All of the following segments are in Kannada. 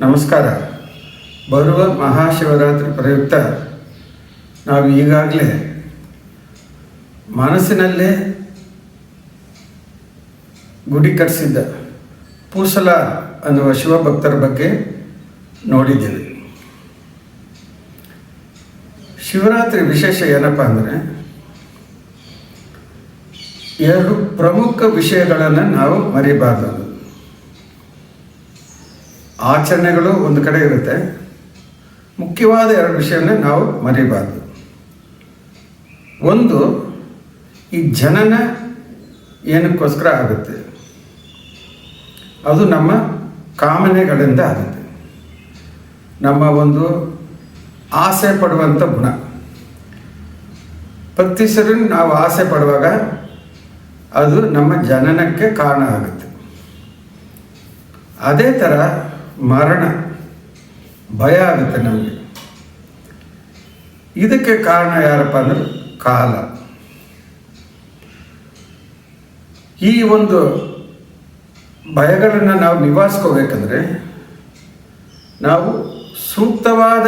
ನಮಸ್ಕಾರ. ಬರುವ ಮಹಾಶಿವರಾತ್ರಿ ಪ್ರಯುಕ್ತ ನಾವು ಈಗಾಗಲೇ ಮನಸ್ಸಿನಲ್ಲೇ ಗುಡಿ ಕಟ್ಟಿಸಿದ್ದ ಪೂಸಲ ಅನ್ನುವ ಶಿವಭಕ್ತರ ಬಗ್ಗೆ ನೋಡಿದ್ದೇನೆ ಶಿವರಾತ್ರಿ ವಿಶೇಷ ಏನಪ್ಪ ಅಂದರೆ ಎರಡು ಪ್ರಮುಖ ವಿಷಯಗಳನ್ನು ನಾವು ಮರಿಬಾರ್ದು. ಆಚರಣೆಗಳು ಒಂದು ಕಡೆ ಇರುತ್ತೆ. ಮುಖ್ಯವಾದ ಎರಡು ವಿಷಯನ ನಾವು ಮರಿಬಾರ್ದು. ಒಂದು, ಈ ಜನನ ಏನಕ್ಕೋಸ್ಕರ ಆಗುತ್ತೆ? ಅದು ನಮ್ಮ ಕಾಮನೆಗಳಿಂದ ಆಗುತ್ತೆ. ನಮ್ಮ ಒಂದು ಆಸೆ ಪಡುವಂಥ ಗುಣ. ಪ್ರತಿಸರಿ ನಾವು ಆಸೆ ಪಡುವಾಗ ಅದು ನಮ್ಮ ಜನನಕ್ಕೆ ಕಾರಣ ಆಗುತ್ತೆ. ಅದೇ ಥರ ಮರಣ, ಭಯ ಆಗುತ್ತೆ ನಮಗೆ. ಇದಕ್ಕೆ ಕಾರಣ ಯಾರಪ್ಪ ಅಂದ್ರೆ ಕಾಲ. ಈ ಒಂದು ಭಯಗಳನ್ನು ನಾವು ನಿವಾರಿಸ್ಕೋಬೇಕಂದ್ರೆ ನಾವು ಸೂಕ್ತವಾದ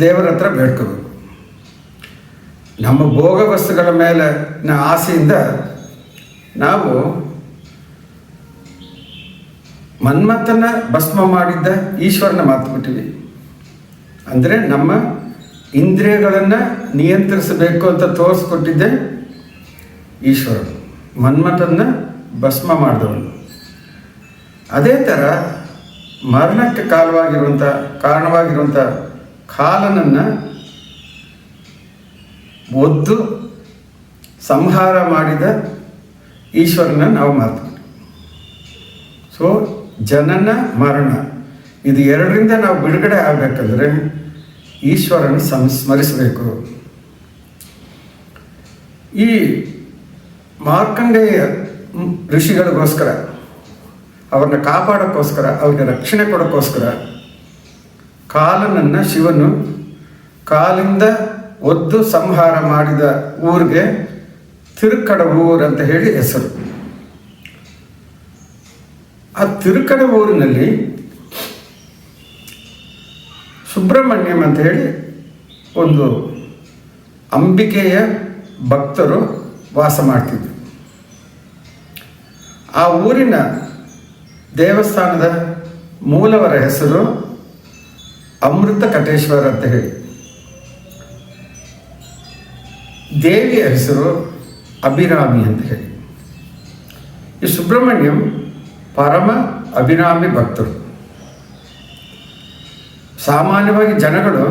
ದೇವರ ಹತ್ರ ಬೇಡ್ಕೋಬೇಕು. ನಮ್ಮ ಭೋಗ ವಸ್ತುಗಳ ಮೇಲೆ ಆಸೆಯಿಂದ ನಾವು ಮನ್ಮಥನ ಭಸ್ಮ ಮಾಡಿದ್ದ ಈಶ್ವರನ ಮಾತು ಬಿಟ್ಟಿವಿ. ಅಂದರೆ ನಮ್ಮ ಇಂದ್ರಿಯಗಳನ್ನು ನಿಯಂತ್ರಿಸಬೇಕು ಅಂತ ತೋರಿಸ್ಕೊಟ್ಟಿದ್ದೆ ಈಶ್ವರನು. ಮನ್ಮಥನ ಭಸ್ಮ ಮಾಡಿದವನು. ಅದೇ ಥರ ಮರಣಕ್ಕೆ ಕಾಲವಾಗಿರುವಂಥ ಕಾರಣವಾಗಿರುವಂಥ ಕಾಲನನ್ನು ಒದ್ದು ಸಂಹಾರ ಮಾಡಿದ ಈಶ್ವರನ ನಾವು ಮಾತು. ಸೊ ಜನನ, ಮರಣ. ಇದು ಎರಡರಿಂದ ನಾವು ಬಿಡುಗಡೆ ಆಗಬೇಕಂದ್ರೆ ಈಶ್ವರನ ಸಂಸ್ಮರಿಸಬೇಕು. ಈ ಮಾರ್ಕಂಡೇಯ ಋಷಿಗಳಿಗೋಸ್ಕರ, ಅವ್ರನ್ನ ಕಾಪಾಡೋಕ್ಕೋಸ್ಕರ, ಅವ್ರಿಗೆ ರಕ್ಷಣೆ ಕೊಡೋಕ್ಕೋಸ್ಕರ, ಕಾಲನನ್ನು ಶಿವನು ಕಾಲಿಂದ ಒದ್ದು ಸಂಹಾರ ಮಾಡಿದ ಊರಿಗೆ ತಿರುಕಡವೂರ್ ಅಂತ ಹೇಳಿ ಹೆಸರು. ಆ ತಿರುಕಡವೂರಿನಲ್ಲಿ ಸುಬ್ರಹ್ಮಣ್ಯಂ ಅಂತ ಹೇಳಿ ಒಂದು ಅಂಬಿಕೆಯ ಭಕ್ತರು ವಾಸ ಮಾಡ್ತಿದ್ರು. ಆ ಊರಿನ ದೇವಸ್ಥಾನದ ಮೂಲವರ ಹೆಸರು ಅಮೃತ ಕಟೇಶ್ವರ ಅಂತ ಹೇಳಿ. ದೇವಿಯ ಹೆಸರು ಅಭಿರಾಮಿ ಅಂತ ಹೇಳಿ. ಈ ಸುಬ್ರಹ್ಮಣ್ಯಂ ಪರಮ ಅಭಿರಾಮಿ ಭಕ್ತರು. ಸಾಮಾನ್ಯವಾಗಿ ಜನಗಳು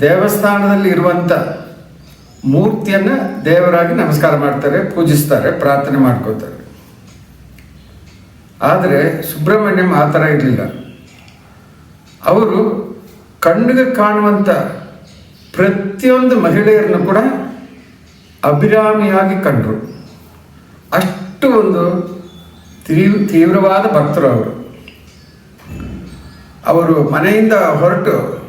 ದೇವಸ್ಥಾನದಲ್ಲಿ ಇರುವಂಥ ಮೂರ್ತಿಯನ್ನು ದೇವರಾಗಿ ನಮಸ್ಕಾರ ಮಾಡ್ತಾರೆ, ಪೂಜಿಸ್ತಾರೆ, ಪ್ರಾರ್ಥನೆ ಮಾಡ್ಕೋತಾರೆ. ಆದರೆ ಸುಬ್ರಹ್ಮಣ್ಯಂ ಆ ಥರ ಇರಲಿಲ್ಲ. ಅವರು ಕಣ್ಣಿಗೆ ಕಾಣುವಂಥ ಪ್ರತಿಯೊಂದು ಮಹಿಳೆಯರನ್ನು ಕೂಡ ಅಭಿರಾಮಿಯಾಗಿ ಕಂಡರು. ಅಷ್ಟು ಒಂದು ತೀವ್ ತೀವ್ರವಾದ ಭಕ್ತರು ಅವರು. ಅವರು ಮನೆಯಿಂದ ಹೊರಟು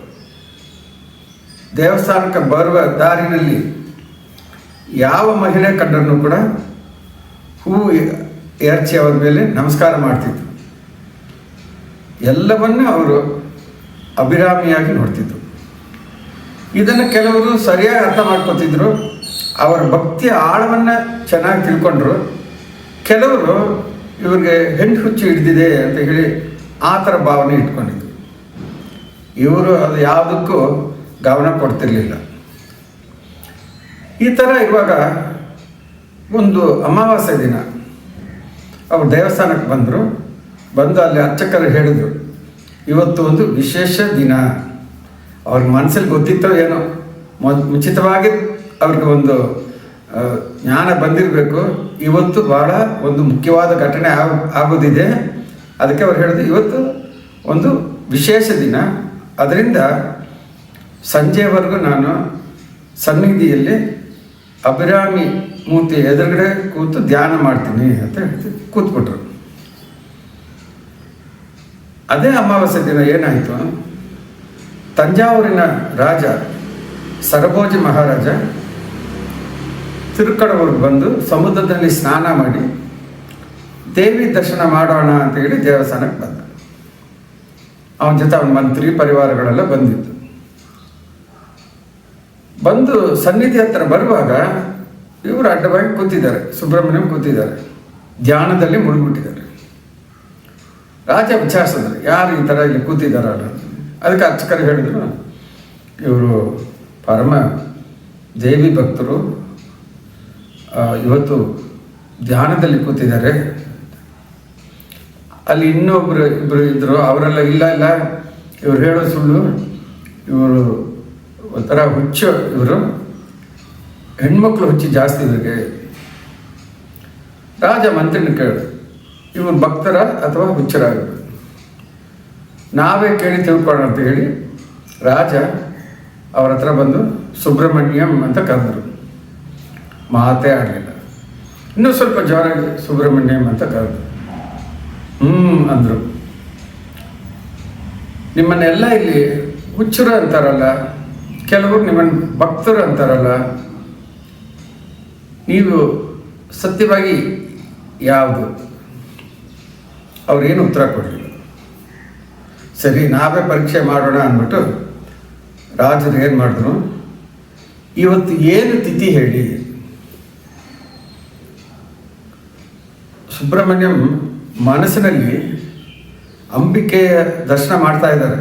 ದೇವಸ್ಥಾನಕ್ಕೆ ಬರುವ ದಾರಿನಲ್ಲಿ ಯಾವ ಮಹಿಳೆ ಕಂಡರೂ ಕೂಡ ಹೂ ಎರಚಿ ಅವರ ಮೇಲೆ ನಮಸ್ಕಾರ ಮಾಡ್ತಿದ್ರು. ಎಲ್ಲವನ್ನೂ ಅವರು ಅಭಿರಾಮಿಯಾಗಿ ನೋಡ್ತಿದ್ರು. ಇದನ್ನು ಕೆಲವರು ಸರಿಯಾಗಿ ಅರ್ಥ ಮಾಡ್ಕೋತಿದ್ರು. ಅವರ ಭಕ್ತಿಯ ಆಳವನ್ನು ಚೆನ್ನಾಗಿ ತಿಳ್ಕೊಂಡ್ರು. ಕೆಲವರು ಇವ್ರಿಗೆ ಹೆಣ್ಣು ಹುಚ್ಚು ಹಿಡಿದಿದೆ ಅಂತ ಹೇಳಿ ಆ ಥರ ಭಾವನೆ ಇಟ್ಕೊಂಡಿದ್ರು. ಇವರು ಅದು ಯಾವುದಕ್ಕೂ ಗಮನ ಕೊಡ್ತಿರ್ಲಿಲ್ಲ. ಈ ಥರ ಇರುವಾಗ ಒಂದು ಅಮಾವಾಸ್ಯ ದಿನ ಅವರು ದೇವಸ್ಥಾನಕ್ಕೆ ಬಂದರು. ಬಂದು ಅಲ್ಲಿ ಅರ್ಚಕರು ಹೇಳಿದರು, ಇವತ್ತು ಒಂದು ವಿಶೇಷ ದಿನ. ಅವ್ರ ಮನಸ್ಸಲ್ಲಿ ಗೊತ್ತಿತ್ತೋ ಏನೋ ಮುಂಚಿತವಾಗಿ ಅವ್ರಿಗೆ ಒಂದು ಜ್ಞಾನ ಬಂದಿರಬೇಕು. ಇವತ್ತು ಭಾಳ ಒಂದು ಮುಖ್ಯವಾದ ಘಟನೆ ಆಗ, ಆಗೋದಿದೆ. ಅದಕ್ಕೆ ಅವ್ರು ಹೇಳಿದ್ರು ಇವತ್ತು ಒಂದು ವಿಶೇಷ ದಿನ. ಅದರಿಂದ ಸಂಜೆವರೆಗೂ ನಾನು ಸನ್ನಿಧಿಯಲ್ಲಿ ಅಭಿರಾಮಿ ಮೂರ್ತಿ ಎದುರುಗಡೆ ಕೂತು ಧ್ಯಾನ ಮಾಡ್ತೀನಿ ಅಂತ ಹೇಳ್ತಿ ಕೂತ್ಬಿಟ್ರು. ಅದೇ ಅಮಾವಾಸ್ಯೆ ದಿನ ಏನಾಯಿತು? ತಂಜಾವೂರಿನ ರಾಜ, ಸರಭೋಜಿ ಮಹಾರಾಜ ತಿರುಕಡವರೆಗೆ ಬಂದು ಸಮುದ್ರದಲ್ಲಿ ಸ್ನಾನ ಮಾಡಿ, ದೇವಿ ದರ್ಶನ ಮಾಡೋಣ ಅಂತ ಹೇಳಿ ದೇವಸ್ಥಾನಕ್ಕೆ ಬಂದ. ಅವನ ಜೊತೆ ಅವನ ಮಂತ್ರಿ ಪರಿವಾರಗಳೆಲ್ಲ ಬಂದಿತ್ತು ಬಂದು ಸನ್ನಿಧಿ ಹತ್ರ ಬರುವಾಗ ಇವರು ಅಡ್ಡವಾಗಿ ಕೂತಿದ್ದಾರೆ, ಸುಬ್ರಹ್ಮಣ್ಯಂ ಕೂತಿದ್ದಾರೆ, ಧ್ಯಾನದಲ್ಲಿ ಮುಳುಗ್ಬಿಟ್ಟಿದ್ದಾರೆ. ರಾಜ ವಿಚಾರಿಸಿದ್ರು, ಯಾರು ಈ ಥರ ಇಲ್ಲಿ ಕೂತಿದ್ದಾರಲ್ಲ ಅದಕ್ಕೆ ಅರ್ಚಕರು ಹೇಳಿದ್ರು, ಇವರು ಪರಮ ದೇವಿ ಭಕ್ತರು ಇವತ್ತು ಧ್ಯಾನದಲ್ಲಿ ಕೂತಿದ್ದಾರೆ. ಅಲ್ಲಿ ಇನ್ನೊಬ್ರು ಇಬ್ರು ಇದ್ದರು ಅವರೆಲ್ಲ ಇಲ್ಲ ಇಲ್ಲ. ಇವ್ರು ಹೇಳೋ ಸುಳ್ಳು. ಇವರು ಒಂಥರ ಹುಚ್ಚು ಇವರು. ಹೆಣ್ಮಕ್ಳು ಹುಚ್ಚು ಜಾಸ್ತಿ ಇವರಿಗೆ. ರಾಜ ಮಂತ್ರಿನ ಕೇಳು. ಇವರು ಭಕ್ತರ ಅಥವಾ ಹುಚ್ಚರಾಗಬೇಕು ನಾವೇ ಕೇಳಿ ತಿಳ್ಕೊಳ್ಳೋಣ ಅಂತ ಹೇಳಿ ರಾಜ ಅವರ ಹತ್ರ ಬಂದು ಸುಬ್ರಹ್ಮಣ್ಯಂ ಅಂತ ಕರೆದ್ರು. ಮಾತೇ ಆಡಲಿಲ್ಲ ಇನ್ನೂ ಸ್ವಲ್ಪ ಜೋರಾಗಿ ಸುಬ್ರಹ್ಮಣ್ಯಂ ಅಂತ ಕರೆದು. ಹ್ಞೂ ಅಂದರು. ನಿಮ್ಮನ್ನೆಲ್ಲ ಇಲ್ಲಿ ಹುಚ್ಚರು ಅಂತಾರಲ್ಲ, ಕೆಲವರು ನಿಮ್ಮನ್ನು ಭಕ್ತರು ಅಂತಾರಲ್ಲ, ನೀವು ಸತ್ಯವಾಗಿ ಯಾವುದು? ಅವ್ರೇನು ಉತ್ತರ ಕೊಡಲಿಲ್ಲ. ಸರಿ, ನಾವೇ ಪರೀಕ್ಷೆ ಮಾಡೋಣ ಅಂದ್ಬಿಟ್ಟು ರಾಜರು ಏನು ಮಾಡಿದ್ರು? ಇವತ್ತು ಏನು ತಿಥಿ ಹೇಳಿ? ಸುಬ್ರಹ್ಮಣ್ಯಂ ಮನಸ್ಸಿನಲ್ಲಿ ಅಂಬಿಕೆಯ ದರ್ಶನ ಮಾಡ್ತಾ ಇದ್ದಾರೆ.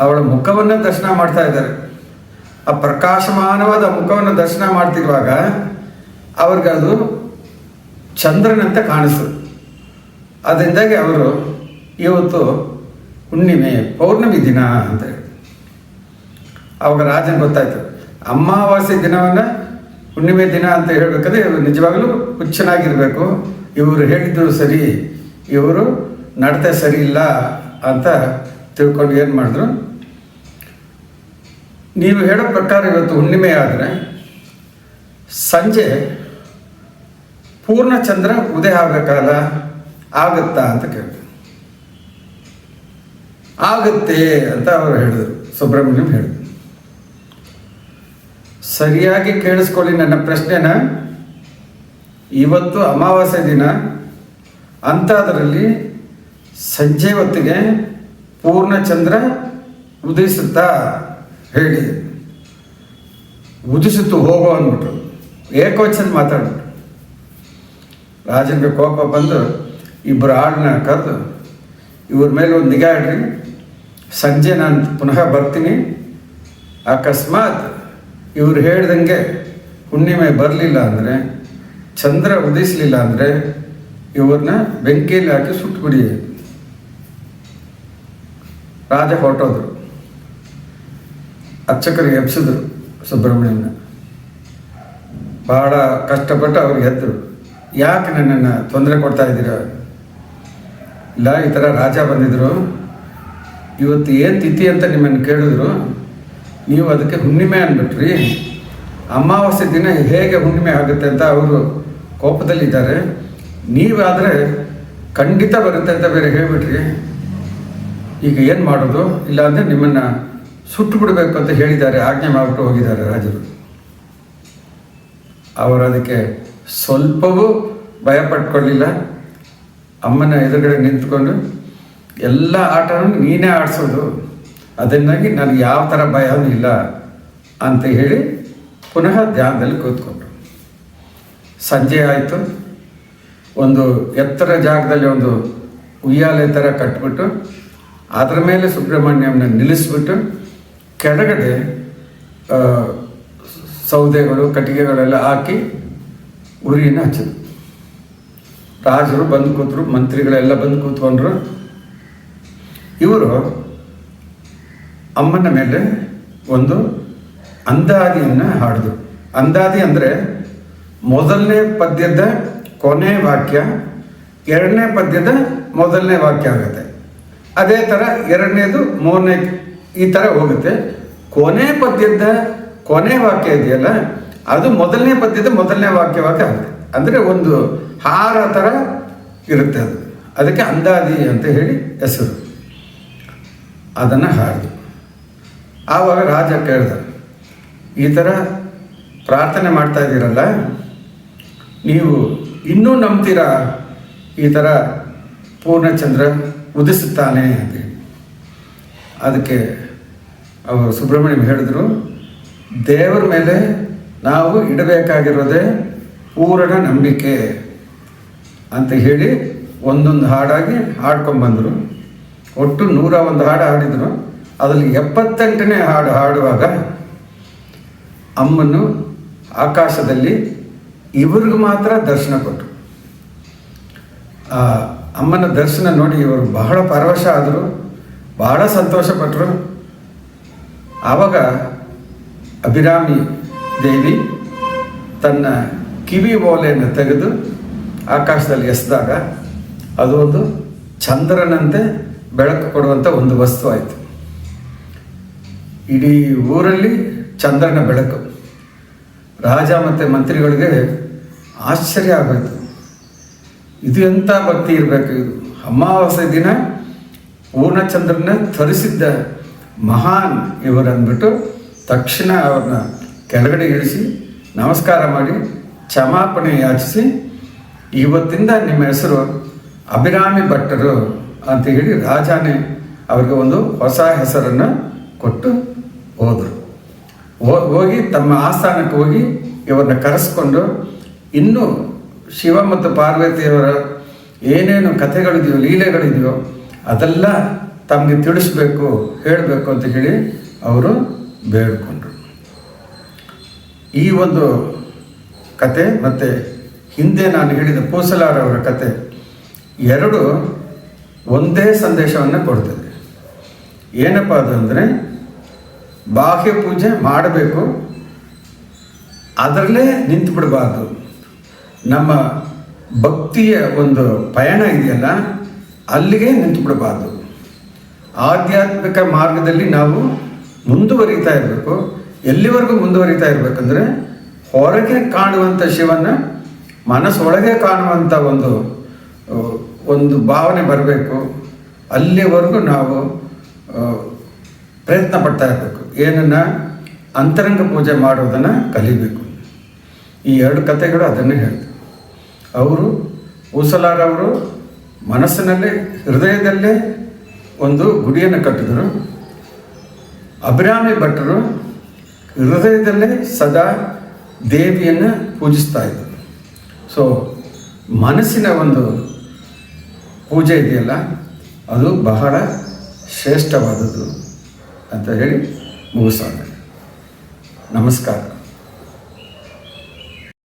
ಅವಳ ಮುಖವನ್ನು ದರ್ಶನ ಮಾಡ್ತಾ ಇದ್ದಾರೆ. ಆ ಪ್ರಕಾಶಮಾನವಾದ ಮುಖವನ್ನು ದರ್ಶನ ಮಾಡ್ತಿರುವಾಗ ಅವ್ರಿಗೆ ಅದು ಚಂದ್ರನಂತೆ ಕಾಣಿಸ್ತು ಅದರಿಂದಾಗಿ ಅವರು ಇವತ್ತು ಹುಣ್ಣಿಮೆ, ಪೌರ್ಣಮಿ ದಿನ ಅಂತ ಹೇಳಿ ಅವಾಗ ರಾಜನ್ ಗೊತ್ತಾಯ್ತು. ಅಮಾವಾಸ್ಯೆ ದಿನವನ್ನು ಹುಣ್ಣಿಮೆ ದಿನ ಅಂತ ಹೇಳಬೇಕಾದ್ರೆ ನಿಜವಾಗಲೂ ಹುಚ್ಚನಾಗಿರಬೇಕು. ಇವರು ಹೇಳಿದ್ದು ಸರಿ, ಇವರು ನಡತೆ ಸರಿ ಇಲ್ಲ ಅಂತ ತಿಳ್ಕೊಂಡು ಏನು ಮಾಡಿದ್ರು? ನೀವು ಹೇಳೋ ಪ್ರಕಾರ ಇವತ್ತು ಹುಣ್ಣಿಮೆ ಆದರೆ ಸಂಜೆ ಪೂರ್ಣ ಚಂದ್ರ ಉದಯ ಆಗಬೇಕಲ್ಲ ಆಗುತ್ತಾ ಅಂತ ಕೇಳಿದ್ರು ಆಗುತ್ತೆ ಅಂತ ಅವರು ಹೇಳಿದರು. ಸುಬ್ರಹ್ಮಣ್ಯಂ ಹೇಳಿದ್ರು. ಸರಿಯಾಗಿ ಕೇಳಿಸ್ಕೊಳ್ಳಿ ನನ್ನ ಪ್ರಶ್ನೆನ. ಇವತ್ತು ಅಮಾವಾಸ್ಯ ದಿನ. ಅಂಥದ್ರಲ್ಲಿ ಸಂಜೆ ಹೊತ್ತಿಗೆ ಪೂರ್ಣ ಚಂದ್ರ ಉದಯಿಸುತ್ತಾ? ಹೇಳಿ. ಉದಿಸುತ್ತು ಹೋಗೋ ಅಂದ್ಬಿಟ್ರು. ಏಕವಚನ ಮಾತಾಡ್ಬಿಟ್ರು. ರಾಜನಿಗೆ ಕೋಪ ಬಂದು ಇಬ್ಬರು ಆಡನ್ನ ಕರೆದು, ಇವ್ರ ಮೇಲೆ ಒಂದು ನಿಗಾ ಇಡ್ರಿ. ಸಂಜೆ ನಾನು ಪುನಃ ಬರ್ತೀನಿ. ಅಕಸ್ಮಾತ್ ಇವ್ರು ಹೇಳ್ದಂಗೆ ಹುಣ್ಣಿಮೆ ಬರಲಿಲ್ಲ ಅಂದರೆ, ಚಂದ್ರ ಉದಿಸಲಿಲ್ಲ ಅಂದರೆ ಇವ್ರನ್ನ ಬೆಂಕಿಯಲ್ಲಿ ಹಾಕಿ ಸುಟ್ಟುಬಿಡಿ ರಾಜ ಹೊರಟೋದ್ರು. ಅರ್ಚಕರಿಗೆ ಎಬ್ಸಿದ್ರು ಸುಬ್ರಹ್ಮಣ್ಯನ. ಬಹಳ ಕಷ್ಟಪಟ್ಟು ಅವ್ರಿಗೆ ಎದ್ರು. ಯಾಕೆ ನನ್ನನ್ನು ತೊಂದರೆ ಕೊಡ್ತಾ ಇದ್ದೀರ? ಇಲ್ಲ, ಈ ಥರ ರಾಜ ಬಂದಿದ್ರು. ಇವತ್ತು ಏನು ತಿಥಿ ಅಂತ ನಿಮ್ಮನ್ನು ಕೇಳಿದ್ರು? ನೀವು ಅದಕ್ಕೆ ಹುಣ್ಣಿಮೆ ಅಂದ್ಬಿಟ್ರಿ. ಅಮಾವಾಸ್ಯೆ ದಿನ ಹೇಗೆ ಹುಣ್ಣಿಮೆ ಆಗುತ್ತೆ ಅಂತ ಅವರು ಕೋಪದಲ್ಲಿದ್ದಾರೆ. ನೀವಾದರೆ ಖಂಡಿತ ಬರುತ್ತೆ ಅಂತ ಬೇರೆ ಹೇಳಿಬಿಟ್ರಿ. ಈಗ ಏನು ಮಾಡೋದು? ಇಲ್ಲಾಂದರೆ ನಿಮ್ಮನ್ನು ಸುಟ್ಟು ಬಿಡಬೇಕು ಅಂತ ಹೇಳಿದ್ದಾರೆ. ಆಜ್ಞೆ ಮಾಡಿಬಿಟ್ಟು ಹೋಗಿದ್ದಾರೆ ರಾಜರು. ಅವರು ಅದಕ್ಕೆ ಸ್ವಲ್ಪವೂ ಭಯ ಪಟ್ಕೊಳ್ಳಿಲ್ಲ. ಅಮ್ಮನ ಎದುರುಗಡೆ ನಿಂತ್ಕೊಂಡು ಎಲ್ಲ ಆಟನೂ ನೀನೇ ಆಡಿಸೋದು. ಅದನ್ನಾಗಿ ನನಗೆ ಯಾವ ಥರ ಭಯವೂ ಇಲ್ಲ ಅಂತ ಹೇಳಿ ಪುನಃ ಧ್ಯಾನದಲ್ಲಿ ಕೂತ್ಕೊಂಡ್ರು. ಸಂಜೆ ಆಯಿತು. ಒಂದು ಎತ್ತರ ಜಾಗದಲ್ಲಿ ಒಂದು ಉಯ್ಯಾಲೆ ಥರ ಕಟ್ಬಿಟ್ಟು ಅದರ ಮೇಲೆ ಸುಬ್ರಹ್ಮಣ್ಯಂನ ನಿಲ್ಲಿಸ್ಬಿಟ್ಟು ಕೆಳಗಡೆ ಸೌದೆಗಳು, ಕಟ್ಟಿಗೆಗಳೆಲ್ಲ ಹಾಕಿ ಉರಿಯನ್ನು ಹಚ್ಚಿದ್ರು. ರಾಜರು ಬಂದು ಕೂತರು, ಮಂತ್ರಿಗಳೆಲ್ಲ ಬಂದು ಕೂತ್ಕೊಂಡ್ರು. ಇವರು ಅಮ್ಮನ ಮೇಲೆ ಒಂದು ಅಂದಾದಿಯನ್ನು ಹಾಡಿದ್ರು ಅಂದಾದಿ ಅಂದರೆ ಮೊದಲನೇ ಪದ್ಯದ ಕೊನೆ ವಾಕ್ಯ, ಎರಡನೇ ಪದ್ಯದ ಮೊದಲನೇ ವಾಕ್ಯ ಆಗುತ್ತೆ. ಅದೇ ಥರ ಎರಡನೇದು ಮೂರನೇ, ಈ ಥರ ಹೋಗುತ್ತೆ. ಕೊನೆ ಪದ್ಯದ ಕೊನೆ ವಾಕ್ಯ ಇದೆಯಲ್ಲ, ಅದು ಮೊದಲನೇ ಪದ್ಯದ ಮೊದಲನೇ ವಾಕ್ಯವಾಗಿ ಆಗುತ್ತೆ. ಅಂದರೆ ಒಂದು ಹಾರ ಥರ ಇರುತ್ತೆ ಅದು. ಅದಕ್ಕೆ ಅಂದಾದಿ ಅಂತ ಹೇಳಿ ಹೆಸರು. ಅದನ್ನು ಹಾಡಿದ್ರು ಆವಾಗ ರಾಜ ಕೇಳಿದ, ಈ ಥರ ಪ್ರಾರ್ಥನೆ ಮಾಡ್ತಾ ಇದ್ದೀರಲ್ಲ, ನೀವು ಇನ್ನೂ ನಂಬ್ತೀರಾ? ಈ ಥರ ಪೂರ್ಣಚಂದ್ರ ಉದಿಸುತ್ತಾನೆ ಅಂತ ಅದಕ್ಕೆ ಅವರು ಸುಬ್ರಹ್ಮಣ್ಯಂ ಹೇಳಿದ್ರು, ದೇವರ ಮೇಲೆ ನಾವು ಇಡಬೇಕಾಗಿರೋದೇ ಪೂರ್ಣ ನಂಬಿಕೆ ಅಂತ ಹೇಳಿ ಒಂದೊಂದು ಹಾಡಾಗಿ ಹಾಡ್ಕೊಂಡ್ಬಂದರು ಒಟ್ಟು ನೂರ ಒಂದು ಹಾಡು ಹಾಡಿದರು. ಅದರಲ್ಲಿ ಎಪ್ಪತ್ತೆಂಟನೇ ಹಾಡು ಹಾಡುವಾಗ ಅಮ್ಮನು ಆಕಾಶದಲ್ಲಿ ಇವ್ರಿಗೂ ಮಾತ್ರ ದರ್ಶನ ಕೊಟ್ಟರು ಆ, ಅಮ್ಮನ ದರ್ಶನ ನೋಡಿ ಇವರು ಬಹಳ ಪರವಶ ಆದರು, ಬಹಳ ಸಂತೋಷಪಟ್ಟರು ಆವಾಗ ಅಭಿರಾಮಿ ದೇವಿ ತನ್ನ ಕಿವಿ ಓಲೆಯನ್ನು ತೆಗೆದು ಆಕಾಶದಲ್ಲಿ ಎಸೆದಾಗ ಅದು ಒಂದು ಚಂದ್ರನಂತೆ ಬೆಳಕು ಕೊಡುವಂಥ ಒಂದು ವಸ್ತು ಆಯಿತು. ಇಡೀ ಊರಲ್ಲಿ ಚಂದ್ರನ ಬೆಳಕು. ರಾಜ ಮತ್ತು ಮಂತ್ರಿಗಳಿಗೆ ಆಶ್ಚರ್ಯ ಆಗೋಯ್ತು. ಇದು ಎಂಥ ಭಕ್ತಿ ಇರಬೇಕು ಇದು? ಅಮಾವಾಸ್ಯ ದಿನ ಪೂರ್ಣಚಂದ್ರನ ತರಿಸಿದ್ದ ಮಹಾನ್ ಇವರು ಅಂದ್ಬಿಟ್ಟು ತಕ್ಷಣ ಅವ್ರನ್ನ ಕೆಳಗಡೆ ಇಳಿಸಿ ನಮಸ್ಕಾರ ಮಾಡಿ ಕ್ಷಮಾಪಣೆ ಯಾಚಿಸಿ, ಇವತ್ತಿಂದ ನಿಮ್ಮ ಹೆಸರು ಅಭಿರಾಮಿ ಭಟ್ಟರು ಅಂತ ಹೇಳಿ ರಾಜಾನೇ ಅವರಿಗೆ ಒಂದು ಹೊಸ ಹೆಸರನ್ನು ಕೊಟ್ಟು ಹೋದರು. ಹೋಗಿ ತಮ್ಮ ಆಸ್ಥಾನಕ್ಕೆ ಹೋಗಿ ಇವರನ್ನ ಕರೆಸ್ಕೊಂಡು ಇನ್ನೂ ಶಿವ ಮತ್ತು ಪಾರ್ವತಿಯವರ ಏನೇನು ಕಥೆಗಳಿದೆಯೋ, ಲೀಲೆಗಳಿದೆಯೋ, ಅದೆಲ್ಲ ತಮಗೆ ತಿಳಿಸ್ಬೇಕು, ಹೇಳಬೇಕು ಅಂತ ಹೇಳಿ ಅವರು ಬೇಡಿಕೊಂಡ್ರು. ಈ ಒಂದು ಕತೆ ಮತ್ತು ಹಿಂದೆ ನಾನು ಹೇಳಿದ ಪೂಸಲಾರವರ ಕತೆ ಎರಡು ಒಂದೇ ಸಂದೇಶವನ್ನು ಕೊಡ್ತದೆ. ಏನಪ್ಪ ಅದು ಅಂದರೆ ಬಾಹ್ಯ ಪೂಜೆ ಮಾಡಬೇಕು. ಅದರಲ್ಲೇ ನಿಂತು ಬಿಡಬಾರ್ದು. ನಮ್ಮ ಭಕ್ತಿಯ ಒಂದು ಪಯಣ ಇದೆಯಲ್ಲ, ಅಲ್ಲಿಗೆ ನಿಂತು ಬಿಡಬಾರ್ದು. ಆಧ್ಯಾತ್ಮಿಕ ಮಾರ್ಗದಲ್ಲಿ ನಾವು ಮುಂದುವರಿತಾ ಇರಬೇಕು. ಎಲ್ಲಿವರೆಗೂ ಮುಂದುವರಿತಾ ಇರಬೇಕಂದ್ರೆ, ಹೊರಗೆ ಕಾಣುವಂಥ ಶಿವನ ಮನಸ್ಸೊಳಗೆ ಕಾಣುವಂಥ ಒಂದು ಒಂದು ಭಾವನೆ ಬರಬೇಕು. ಅಲ್ಲಿವರೆಗೂ ನಾವು ಪ್ರಯತ್ನ ಪಡ್ತಾ ಇರಬೇಕು. ಏನನ್ನ ಅಂತರಂಗ ಪೂಜೆ ಮಾಡೋದನ್ನು ಕಲಿಬೇಕು. ಈ ಎರಡು ಕಥೆಗಳು ಅದನ್ನೇ ಹೇಳ್ತಾರೆ ಅವರು ಊಸಲಾರವರು ಮನಸ್ಸಿನಲ್ಲಿ, ಹೃದಯದಲ್ಲೇ ಒಂದು ಗುಡಿಯನ್ನು ಕಟ್ಟಿದರು. ಅಭಿರಾಮಿ ಭಟ್ಟರು ಹೃದಯದಲ್ಲೇ ಸದಾ ದೇವಿಯನ್ನು ಪೂಜಿಸ್ತಾ ಇದ್ದರು ಸೊ ಮನಸ್ಸಿನ ಒಂದು ಪೂಜೆ ಇದೆಯಲ್ಲ, ಅದು ಬಹಳ ಶ್ರೇಷ್ಠವಾದದ್ದು. ಅಂತ ಹೇಳಿ ಮುಗಿಸೋಣ. ನಮಸ್ಕಾರ.